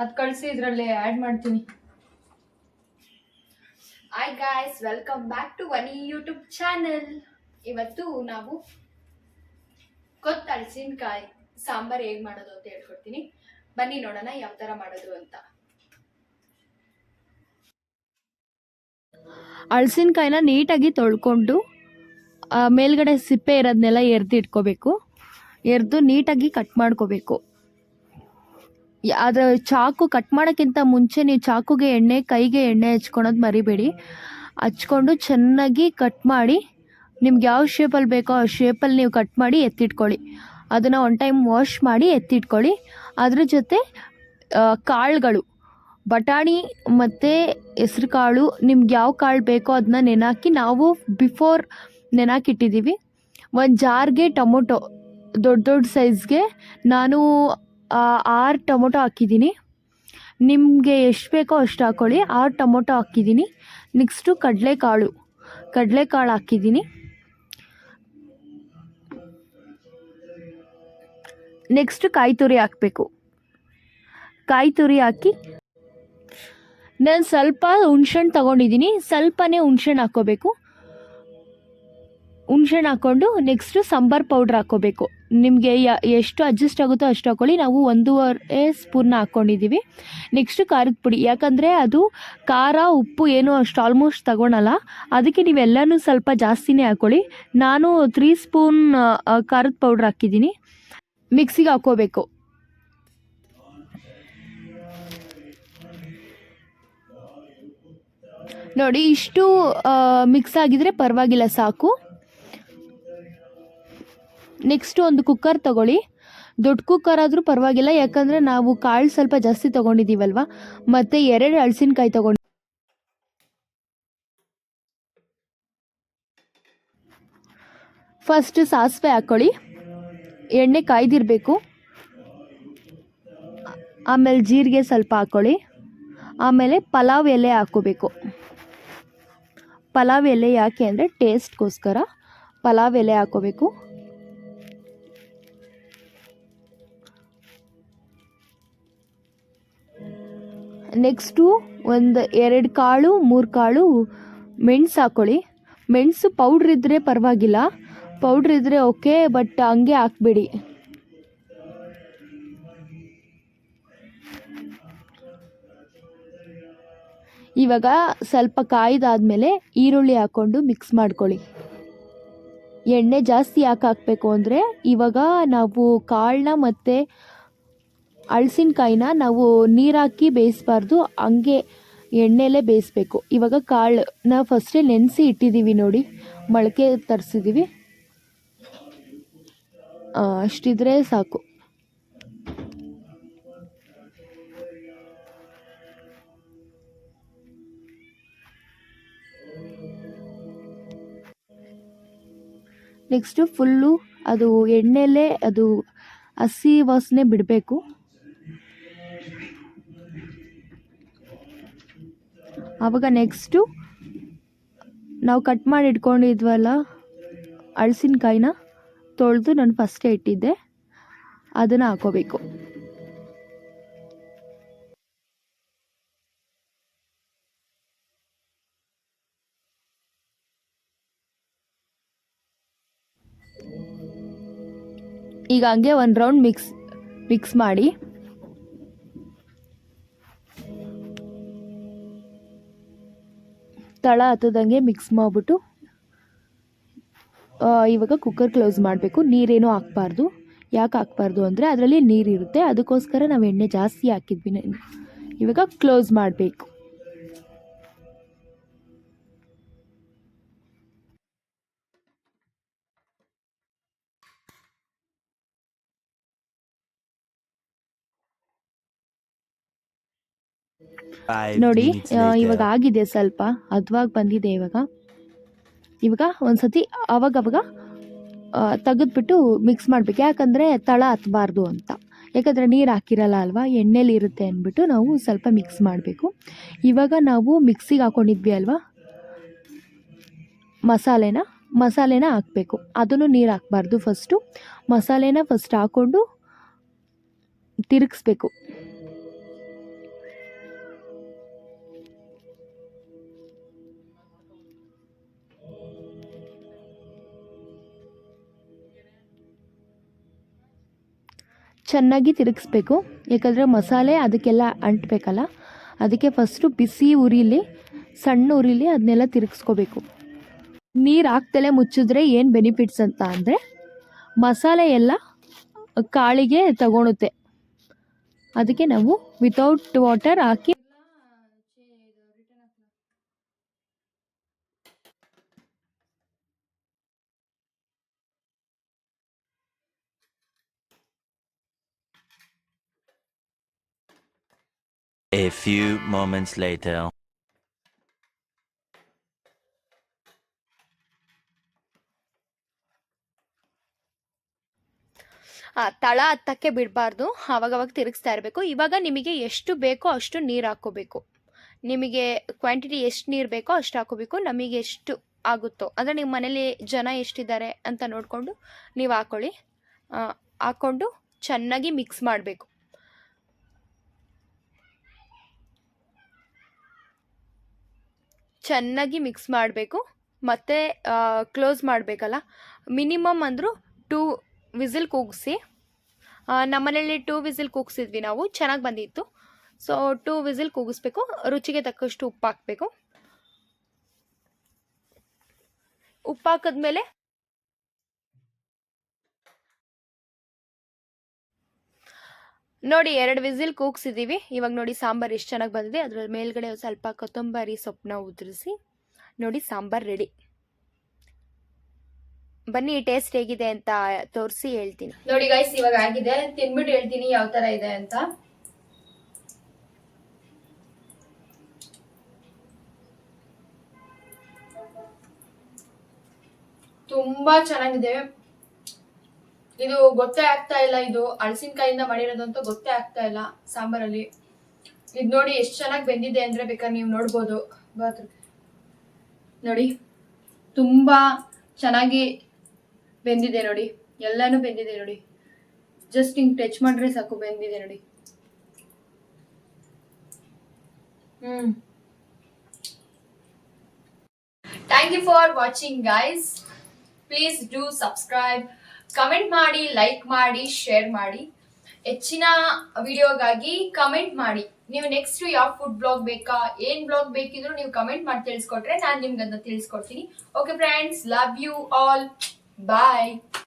ಅದು ಕಳಿಸಿ ಇದರಲ್ಲಿ ಆ್ಯಡ್ ಮಾಡ್ತೀನಿ. Hi guys welcome back to Vani YouTube channel ಇವತ್ತು ನಾವು ಕೊತ್ತ ಸಾಂಬಾರು ಸಾಂಬಾರ್ ಹೇಗ್ ಮಾಡೋದು ಅಂತ ಹೇಳ್ಕೊಡ್ತೀನಿ. ಬನ್ನಿ ನೋಡೋಣ ಯಾವ ತರ ಮಾಡೋದು ಅಂತ. ಹಳಸಿನಕಾಯಿನ ನೀಟಾಗಿ ತೊಳ್ಕೊಂಡು ಮೇಲ್ಗಡೆ ಸಿಪ್ಪೆ ಇರೋದನ್ನೆಲ್ಲ ಎರ್ದು ಇಟ್ಕೋಬೇಕು. ಎರ್ದು ನೀಟಾಗಿ ಕಟ್ ಮಾಡ್ಕೋಬೇಕು. ಅದ್ರ ಚಾಕು ಕಟ್ ಮಾಡೋಕ್ಕಿಂತ ಮುಂಚೆ ನೀವು ಚಾಕುಗೆ ಎಣ್ಣೆ, ಕೈಗೆ ಎಣ್ಣೆ ಹಚ್ಕೊಳೋದು ಮರಿಬೇಡಿ. ಹಚ್ಕೊಂಡು ಚೆನ್ನಾಗಿ ಕಟ್ ಮಾಡಿ, ನಿಮ್ಗೆ ಯಾವ ಶೇಪಲ್ಲಿ ಬೇಕೋ ಆ ಶೇಪಲ್ಲಿ ನೀವು ಕಟ್ ಮಾಡಿ ಎತ್ತಿಟ್ಕೊಳ್ಳಿ. ಅದನ್ನು ಒನ್ ಟೈಮ್ ವಾಶ್ ಮಾಡಿ ಎತ್ತಿಟ್ಕೊಳ್ಳಿ. ಅದ್ರ ಜೊತೆ ಕಾಳುಗಳು. ಬಟಾಣಿ ಮತ್ತು ಹೆಸ್ರು ಕಾಳು, ನಿಮ್ಗೆ ಯಾವ ಕಾಳು ಬೇಕೋ ಅದನ್ನ ನೆನಾಕಿ ನಾವು ಬಿಫೋರ್ ನೆನಾಕಿಟ್ಟಿದ್ದೀವಿ ಒಂದು ಜಾರ್ಗೆ ಟೊಮೊಟೊ, ದೊಡ್ಡ ದೊಡ್ಡ ಸೈಜ್ಗೆ ನಾನು ಆರು ಟೊಮೊಟೊ ಹಾಕಿದ್ದೀನಿ. ನಿಮಗೆ ಎಷ್ಟು ಬೇಕೋ ಅಷ್ಟು ಹಾಕ್ಕೊಳ್ಳಿ ಆರು ಟೊಮೊಟೊ ಹಾಕಿದ್ದೀನಿ. ನೆಕ್ಸ್ಟು ಕಡಲೆಕಾಳು. ಕಡಲೆಕಾಳು ಹಾಕಿದ್ದೀನಿ. ನೆಕ್ಸ್ಟು ಕಾಯಿ ತುರಿ ಹಾಕಬೇಕು. ಕಾಯಿ ತುರಿ ಹಾಕಿ ನಾನು ಸ್ವಲ್ಪ ಹುಣ್ಸೆಹಣ್ಣು ತೊಗೊಂಡಿದ್ದೀನಿ. ಸ್ವಲ್ಪನೇ ಹುಣ್ಸೆಹಣ್ಣು ಹಾಕ್ಕೋಬೇಕು. ಹುಣ್ಸೆಹಣ್ಣು ಹಾಕ್ಕೊಂಡು ನೆಕ್ಸ್ಟು ಸಾಂಬಾರ್ ಪೌಡ್ರ್ ಹಾಕ್ಕೋಬೇಕು. ನಿಮಗೆ ಎಷ್ಟು ಅಡ್ಜಸ್ಟ್ ಆಗುತ್ತೋ ಅಷ್ಟು ಹಾಕ್ಕೊಳ್ಳಿ ನಾವು ಒಂದೂವರೆ ಸ್ಪೂನ್ನ ಹಾಕ್ಕೊಂಡಿದ್ದೀವಿ ನೆಕ್ಸ್ಟು ಖಾರದ ಪುಡಿ. ಯಾಕಂದರೆ ಅದು ಖಾರ, ಉಪ್ಪು ಏನು ಅಷ್ಟು ಆಲ್ಮೋಸ್ಟ್ ತಗೊಳಲ್ಲ. ಅದಕ್ಕೆ ನೀವೆಲ್ಲನೂ ಸ್ವಲ್ಪ ಜಾಸ್ತಿನೇ ಹಾಕ್ಕೊಳ್ಳಿ ನಾನು ತ್ರೀ ಸ್ಪೂನ್ ಖಾರದ ಪೌಡ್ರ್ ಹಾಕಿದ್ದೀನಿ. ಮಿಕ್ಸಿಗೆ ಹಾಕ್ಕೋಬೇಕು. ನೋಡಿ, ಇಷ್ಟು ಮಿಕ್ಸ್ ಆಗಿದ್ರೆ ಪರವಾಗಿಲ್ಲ ಸಾಕು. ನೆಕ್ಸ್ಟ್ ಒಂದು ಕುಕ್ಕರ್ ತಗೊಳ್ಳಿ. ದೊಡ್ಡ ಕುಕ್ಕರ್ ಆದರೂ ಪರವಾಗಿಲ್ಲ, ಯಾಕಂದರೆ ನಾವು ಕಾಳು ಸ್ವಲ್ಪ ಜಾಸ್ತಿ ತೊಗೊಂಡಿದ್ದೀವಲ್ವ ಮತ್ತು ಎರಡು ಹಳಸಿನಕಾಯಿ ತೊಗೊಂಡು ಫಸ್ಟ್ ಸಾಸಿವೆ ಹಾಕ್ಕೊಳ್ಳಿ ಎಣ್ಣೆ ಕಾಯ್ದಿರಬೇಕು. ಆಮೇಲೆ ಜೀರಿಗೆ ಸ್ವಲ್ಪ ಹಾಕ್ಕೊಳ್ಳಿ ಆಮೇಲೆ ಪಲಾವ್ ಎಲೆ ಹಾಕ್ಕೋಬೇಕು. ಪಲಾವ್ ಎಲೆ ಯಾಕೆ ಅಂದರೆ ಟೇಸ್ಟ್ಗೋಸ್ಕರ ಪಲಾವ್ ಎಲೆ ಹಾಕ್ಕೋಬೇಕು. ನೆಕ್ಸ್ಟು ಒಂದು ಎರಡು ಕಾಳು, ಮೂರು ಕಾಳು ಮೆಣಸು ಹಾಕ್ಕೊಳ್ಳಿ ಮೆಣಸು ಪೌಡ್ರ್ ಇದ್ದರೆ ಪರವಾಗಿಲ್ಲ. ಪೌಡ್ರ್ ಇದ್ದರೆ ಓಕೆ ಬಟ್ ಹಂಗೆ ಹಾಕ್ಬೇಡಿ. ಇವಾಗ ಸ್ವಲ್ಪ ಕಾಯ್ದಾದ್ಮೇಲೆ ಈರುಳ್ಳಿ ಹಾಕ್ಕೊಂಡು ಮಿಕ್ಸ್ ಮಾಡ್ಕೊಳ್ಳಿ. ಎಣ್ಣೆ ಜಾಸ್ತಿ ಯಾಕೆ ಹಾಕಬೇಕು ಅಂದರೆ ಇವಾಗ ನಾವು ಕಾಳನ್ನ ಮತ್ತು ಹಳಸಿನಕಾಯಿನ ನಾವು ನೀರಾಕಿ ಬೇಯಿಸ್ಬಾರ್ದು, ಹಂಗೆ ಎಣ್ಣೆಲೇ ಬೇಯಿಸ್ಬೇಕು. ಇವಾಗ ಕಾಳನ್ನ ಫಸ್ಟೇ ನೆನೆಸಿ ಇಟ್ಟಿದ್ದೀವಿ ನೋಡಿ, ಮೊಳಕೆ ತರಿಸಿದ್ದೀವಿ ಅಷ್ಟಿದ್ರೆ ಸಾಕು. ನೆಕ್ಸ್ಟು ಫುಲ್ಲು ಅದು ಎಣ್ಣೆಲೇ ಅದು ಹಸಿ ವಾಸನೆ ಬಿಡಬೇಕು. ಆವಾಗ ನೆಕ್ಸ್ಟು ನಾವು ಕಟ್ ಮಾಡಿ ಇಟ್ಕೊಂಡಿದ್ವಲ್ಲ ಹಳಸಿನ್ಕಾಯಿನ ತೊಳೆದು ನಾನು ಫಸ್ಟೇ ಇಟ್ಟಿದ್ದೆ. ಅದನ್ನು ಹಾಕೋಬೇಕು. ಈಗ ಹಂಗೆ ಒಂದು ರೌಂಡ್ ಮಿಕ್ಸ್ ಮಿಕ್ಸ್ ಮಾಡಿ. ತಳ ಹತ್ತದಂಗೆ ಮಿಕ್ಸ್ ಮಾಡಿಬಿಟ್ಟು ಇವಾಗ ಕುಕ್ಕರ್ ಕ್ಲೋಸ್ ಮಾಡಬೇಕು. ನೀರೇನು ಹಾಕ್ಬಾರ್ದು. ಯಾಕೆ ಹಾಕ್ಬಾರ್ದು ಅಂದರೆ ಅದರಲ್ಲಿ ನೀರಿರುತ್ತೆ. ಅದಕ್ಕೋಸ್ಕರ ನಾವು ಎಣ್ಣೆ ಜಾಸ್ತಿ ಹಾಕಿದ್ವಿ. ಇವಾಗ ಕ್ಲೋಸ್ ಮಾಡಬೇಕು. ನೋಡಿ ಇವಾಗ ಆಗಿದೆ ಸ್ವಲ್ಪ. ಅದ್ವಾಗಿ ಬಂದಿದೆ ಇವಾಗ. ಇವಾಗ ಒಂದ್ಸತಿ ಅವಾಗ ಅವಾಗ ತೆಗೆದ್ಬಿಟ್ಟು ಮಿಕ್ಸ್ ಮಾಡಬೇಕು. ಯಾಕಂದರೆ ತಳ ಹತ್ಬಾರ್ದು ಅಂತ. ಯಾಕಂದರೆ ನೀರು ಹಾಕಿರಲ್ಲ ಅಲ್ವಾ? ಎಣ್ಣೆಲಿ ಇರುತ್ತೆ ಅಂದ್ಬಿಟ್ಟು ನಾವು ಸ್ವಲ್ಪ ಮಿಕ್ಸ್ ಮಾಡಬೇಕು. ಇವಾಗ ನಾವು ಮಿಕ್ಸಿಗೆ ಹಾಕೊಂಡಿದ್ವಿ ಅಲ್ವಾ? ಮಸಾಲೆನ ಮಸಾಲೆನ ಹಾಕಬೇಕು. ಅದನ್ನು ನೀರು ಹಾಕ್ಬಾರ್ದು ಫಸ್ಟು ಮಸಾಲೆನ ಫಸ್ಟ್ ಹಾಕ್ಕೊಂಡು ತಿರುಗಿಸ್ಬೇಕು. ಚೆನ್ನಾಗಿ ತಿರುಗಿಸ್ಬೇಕು. ಯಾಕಂದರೆ ಮಸಾಲೆ ಅದಕ್ಕೆಲ್ಲ ಅಂಟಬೇಕಲ್ಲ? ಅದಕ್ಕೆ ಫಸ್ಟು ಬಿಸಿ ಉರಿಲಿ, ಸಣ್ಣ ಉರಿಲಿ ಅದನ್ನೆಲ್ಲ ತಿರುಗಿಸ್ಕೋಬೇಕು. ನೀರು ಹಾಕ್ದಲೇ ಮುಚ್ಚಿದ್ರೆ ಏನು ಬೆನಿಫಿಟ್ಸ್ ಅಂತ ಅಂದರೆ, ಮಸಾಲೆ ಎಲ್ಲ ಕಾಳಿಗೆ ತಗೊಳುತ್ತೆ. ಅದಕ್ಕೆ ನಾವು ವಿತೌಟ್ ವಾಟರ್ ಹಾಕಿ A few moments later. ಆ, ತಳ ಹತ್ತಕ್ಕೆ ಬಿಡಬಾರ್ದು. ಆವಾಗವಾಗ ತಿರುಗಿಸ್ತಾ ಇರಬೇಕು. ಇವಾಗ ನಿಮಗೆ ಎಷ್ಟು ಬೇಕೋ ಅಷ್ಟು ನೀರು ಹಾಕ್ಕೋಬೇಕು. ನಿಮಗೆ ಕ್ವಾಂಟಿಟಿ ಎಷ್ಟು ನೀರು ಬೇಕೋ ಅಷ್ಟು ಹಾಕೋಬೇಕು ನಮಗೆ ಎಷ್ಟು ಆಗುತ್ತೋ. ಅಂದರೆ ನಿಮ್ಮ ಮನೇಲಿ ಜನ ಎಷ್ಟಿದ್ದಾರೆ ಅಂತ ನೋಡಿಕೊಂಡು ನೀವು ಹಾಕ್ಕೊಳ್ಳಿ ಆ, ಹಾಕ್ಕೊಂಡು ಚೆನ್ನಾಗಿ ಮಿಕ್ಸ್ ಮಾಡಬೇಕು. ಚೆನ್ನಾಗಿ ಮಿಕ್ಸ್ ಮಾಡಬೇಕು. ಮತ್ತು ಕ್ಲೋಸ್ ಮಾಡಬೇಕಲ್ಲ? ಮಿನಿಮಮ್ ಅಂದರೂ ಟೂ ವಿಸಿಲ್ ಕೂಗಿಸಿ ನಮ್ಮನೇಲಿ ಟೂ ವಿಸಿಲ್ ಕೂಗಿಸಿದ್ವಿ ನಾವು, ಚೆನ್ನಾಗಿ ಬಂದಿತ್ತು. ಸೊ, ಟೂ ವಿಸಿಲ್ ಕೂಗಿಸ್ಬೇಕು, ರುಚಿಗೆ ತಕ್ಕಷ್ಟು ಉಪ್ಪು ಹಾಕಬೇಕು ಉಪ್ಪು ಹಾಕಿದ್ಮೇಲೆ ನೋಡಿ, ಎರಡು ವಿಸಿಲ್ ಕೂಗ್ಸಿದ್ದೀವಿ ಇವಾಗ ನೋಡಿ, ಸಾಂಬಾರ್ ಎಷ್ಟು ಚೆನ್ನಾಗಿ ಬಂದಿದೆ. ಅದರ ಮೇಲ್ಗಡೆ ಸ್ವಲ್ಪ ಕೊತ್ತಂಬರಿ ಸೊಪ್ಪನ್ನ ಉದುರಿಸಿ, ನೋಡಿ, ಸಾಂಬಾರ್ ರೆಡಿ ಬನ್ನಿ ಟೇಸ್ಟ್ ಹೇಗಿದೆ ಅಂತ ತೋರಿಸಿ ಹೇಳ್ತೀನಿ. ನೋಡಿ ಗೈಸ್ ಇವಾಗ ಆಗಿದೆ. ತಿನ್ಬಿಟ್ಟು ಹೇಳ್ತೀನಿ ಯಾವ ತರ ಇದೆ ಅಂತ. ತುಂಬಾ ಚೆನ್ನಾಗಿದೆ ಇದು ಗೊತ್ತೇ ಆಗ್ತಾ ಇಲ್ಲ. ಇದು ಹಳಸಿನಕಾಯಿಂದ ಮಾಡಿರೋದು ಅಂತ ಗೊತ್ತೇ ಆಗ್ತಾ ಇಲ್ಲ ಸಾಂಬಾರಲ್ಲಿ. ಇದು ನೋಡಿ ಎಷ್ಟು ಚೆನ್ನಾಗಿ ಬೆಂದಿದೆ ಅಂದ್ರೆ ಬೇಕಾದ್ರೆ ನೀವು ನೋಡ್ಬೋದು. ನೋಡಿ, ತುಂಬಾ ಚೆನ್ನಾಗಿ ಬೆಂದಿದೆ ನೋಡಿ. ಎಲ್ಲಾನು ಬೆಂದಿದೆ ನೋಡಿ. ಜಸ್ಟ್ ಹಿಂಗ್ ಟಚ್ ಮಾಡ್ರೆ ಸಾಕು, ಬೆಂದಿದೆ ನೋಡಿ. ಹ್ಮ್. Thank you for watching guys please do subscribe comment ಮಾಡಿ ಲೈಕ್ ಮಾಡಿ ಶೇರ್ ಮಾಡಿ. ಹೆಚ್ಚಿನ ವಿಡಿಯೋಗಾಗಿ ಕಮೆಂಟ್ ಮಾಡಿ. ನೀವು ನೆಕ್ಸ್ಟ್ ಯಾವ ಫುಡ್ ಬ್ಲಾಗ್ ಬೇಕಾ, ಏನ್ ಬ್ಲಾಗ್ ಬೇಕಿದ್ರು ನೀವು ಕಮೆಂಟ್ ಮಾಡಿ ತಿಳಿಸ್ಕೊಟ್ರೆ ನಾನು ನಿಮ್ಗೆ ಅದನ್ನ ತಿಳಿಸ್ಕೊಡ್ತೀನಿ. Okay friends love you all bye